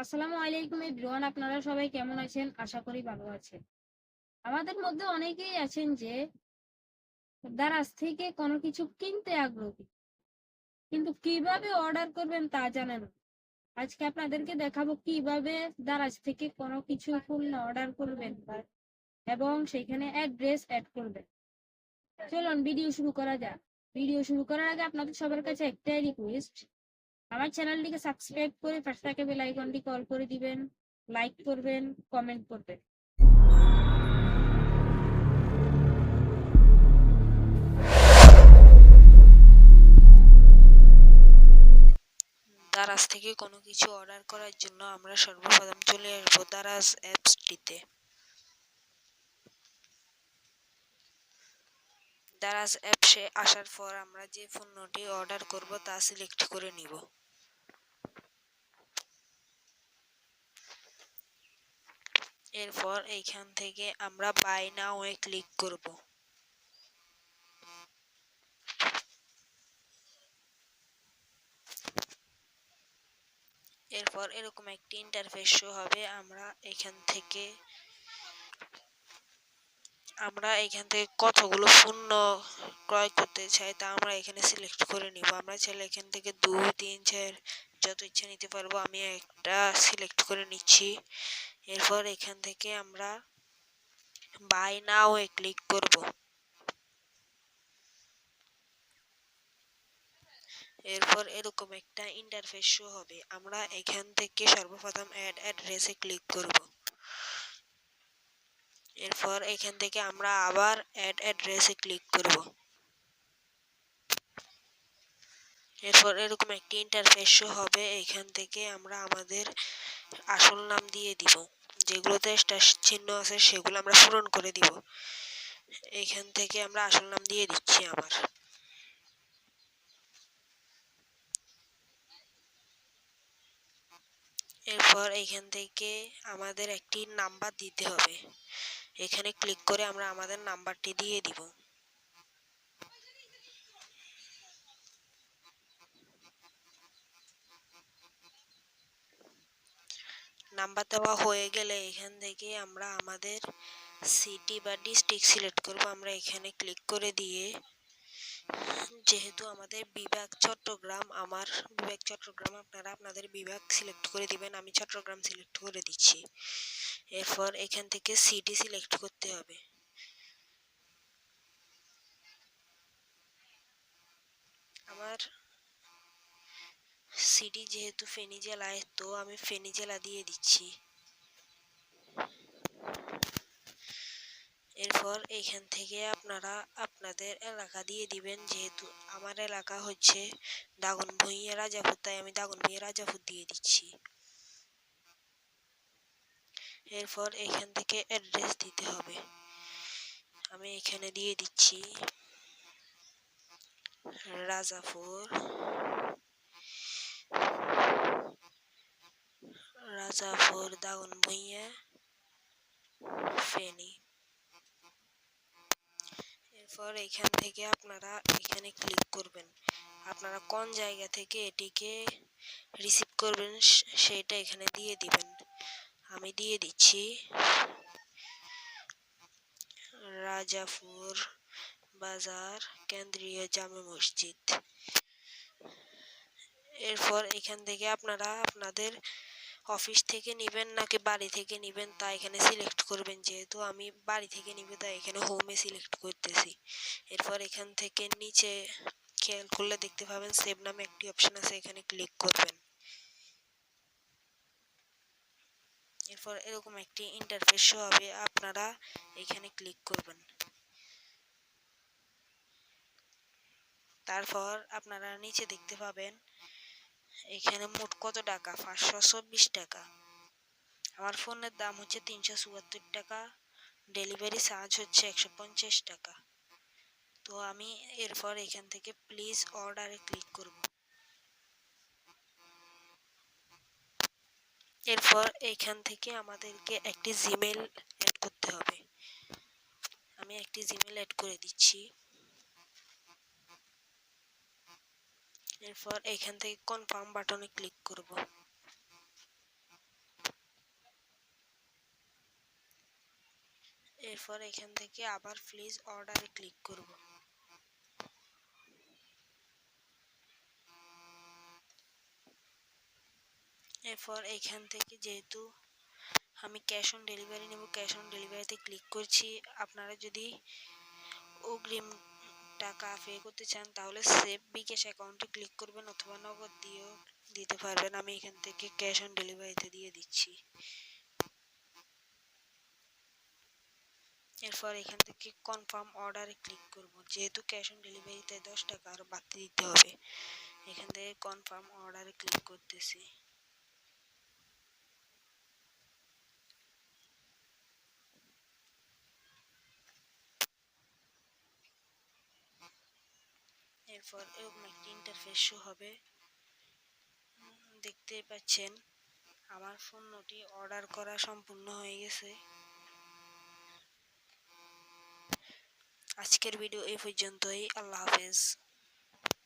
আসসালামু আলাইকুম এভরিওয়ান, আপনারা সবাই কেমন আছেন? আশা করি ভালো আছেন। আমাদের মধ্যে অনেকেই আছেন যে দারাজ থেকে কোনো কিছু কিনতে আগ্রহী, কিন্তু কীভাবে অর্ডার করবেন তা জানেন আজকে আপনাদেরকে দেখাবো কীভাবে দারাজ থেকে কোনো কিছু পণ্য অর্ডার করবেন এবং সেখানে অ্যাড্রেস অ্যাড করবেন। চলুন ভিডিও শুরু করা যাক। ভিডিও শুরু করার আগে আপনাদের সবার কাছে একটাই রিকোয়েস্ট আমার চ্যানেলটিকে সাবস্ক্রাইব করে পাশে থাকা বেল আইকনটি কল করে দিবেন লাইক করবেন কমেন্ট করবেন। দারাজ থেকে কোনো কিছু অর্ডার করার জন্য আমরা সর্বপ্রথম চলে আসব দারাজ অ্যাপসটিতে দারাজ অ্যাপসে আসার পর আমরা যে পণ্যটি অর্ডার করব তা সিলেক্ট করে নিব। এরপর এইখান থেকে আমরা বাই নাও এ ক্লিক করব। এরপর এরকম একটি ইন্টারফেস শো হবে। আমরা এখান থেকে আমরা এখান থেকে কতগুলো পণ্য ক্রয় করতে চাই, তা আমরা এখানে সিলেক্ট করে নিব। আমরা চাইলে এখান থেকে দুই তিন, চার যত ইচ্ছা নিতে পারব, আমি একটা সিলেক্ট করে নিচ্ছি। এরপর এখান থেকে আমরা বাই নাও এ ক্লিক করব। এরপর এরকম একটা ইন্টারফেস শো হবে। আমরা এখান থেকে সর্বপ্রথম অ্যাড অ্যাড্রেসে ক্লিক করব। এরপর এখান থেকে আমরা আবার অ্যাড অ্যাড্রেসে ক্লিক করব। এরপর এরকম একটি ইন্টারফেস হবে, এখান থেকে আমরা আমাদের আসল নাম দিয়ে দিব। যেগুলোতে স্টার চিহ্ন আছে, সেগুলো আমরা পূরণ করে দিব। এখান থেকে আমরা আসল নাম দিয়ে দিচ্ছি আমার এরপর এখান থেকে আমাদের একটি নাম্বার দিতে হবে। এখানে ক্লিক করে আমরা আমাদের নাম্বারটি দিয়ে দিব। নাম্বার দেওয়া হয়ে গেলে এখান থেকে আমরা আমাদের সিটি বা ডিস্ট্রিক্ট সিলেক্ট করব। আমরা এখানে ক্লিক করে দিয়ে যেহেতু আমাদের বিভাগ চট্টগ্রাম, আমার বিভাগ চট্টগ্রাম, আপনারা আপনাদের বিভাগ সিলেক্ট করে দিবেন, আমি চট্টগ্রাম সিলেক্ট করে দিচ্ছি। এরপর এখান থেকে সিটি সিলেক্ট করতে হবে। আমার সিটি যেহেতু ফেনী জেলায় তো আমি ফেনী জেলা দিয়ে দিচ্ছি। এরপর এখান থেকে আপনারা আপনাদের এলাকা দিয়ে দিবেন। যেহেতু আমার এলাকা হচ্ছে দাগনভূঞা রাজাপুর, তাই আমি দাগনভূঞা রাজাপুর দিয়ে দিচ্ছি। এরপর এখান থেকে অ্যাড্রেস দিতে হবে। আমি এখানে দিয়ে দিচ্ছি রাজাপুর। রাজাপুর, দাগনভূঞা, ফেনী। এরপর এখান থেকে আপনারা এখানে ক্লিক করবেন। আপনারা কোন জায়গা থেকে এটিকে রিসিভ করবেন সেটা এখানে দিয়ে দিবেন। আমি দিয়ে দিচ্ছি রাজাপুর বাজার, কেন্দ্রীয় জামে মসজিদ। এরপর এখান থেকে আপনারা আপনাদের অফিস থেকে নেবেন নাকি বাড়ি থেকে নেবেন তা এখানে সিলেক্ট করবেন। যেহেতু আমি বাড়ি থেকে নিব, তাই এখানে হোমে সিলেক্ট করতেছি। এরপর এখান থেকে নিচে খেয়াল করলে দেখতে পাবেন সেভ নামে একটি অপশন আছে, এখানে ক্লিক করবেন। এরপর এরকম একটি ইন্টারফেস হবে, আপনারা এখানে ক্লিক করবেন। তারপর আপনারা নিচে দেখতে পাবেন এখানে মোট কত টাকা? পাঁচশো চব্বিশ টাকা। আমার ফোনের দাম হচ্ছে তিনশো চুয়াত্তর টাকা। ডেলিভারি চার্জ হচ্ছে একশো পঞ্চাশ টাকা। তো আমি এরপর এখান থেকে প্লিজ অর্ডারে ক্লিক করব। এরপর এখান থেকে আমাদেরকে একটি জিমেল অ্যাড করতে হবে। আমি একটি জিমেল অ্যাড করে দিচ্ছি। এরপর এখান থেকে কনফার্ম বাটনে ক্লিক করব। এরপর এখান থেকে আবার প্লিজ অর্ডারে ক্লিক করব। এরপর এখান থেকে যেহেতু আমি ক্যাশ অন ডেলিভারি নেব ক্যাশ অন ডেলিভারিতে ক্লিক করছি, আপনারা যদি অগ্রিম টাকা পে করতে চান, তাহলে সেভ বিকাশ অ্যাকাউন্টে ক্লিক করবেন অথবা নগদ দিয়েও দিতে পারবেন। আমি এখান থেকে ক্যাশ অন ডেলিভারিতে দিয়ে দিচ্ছি। এরপর এখান থেকে কনফার্ম অর্ডারে ক্লিক করব। যেহেতু ক্যাশ অন ডেলিভারিতে দশ টাকা আরও বাড়তি দিতে হবে, এখান থেকে কনফার্ম অর্ডারে ক্লিক করতেছি। এরপর এরকম একটি ইন্টারফেস শো হবে। দেখতে পাচ্ছেন, আমার পণ্যটি অর্ডার করা সম্পূর্ণ হয়ে গেছে। আজকের ভিডিও এই পর্যন্তই, আল্লাহ হাফেজ।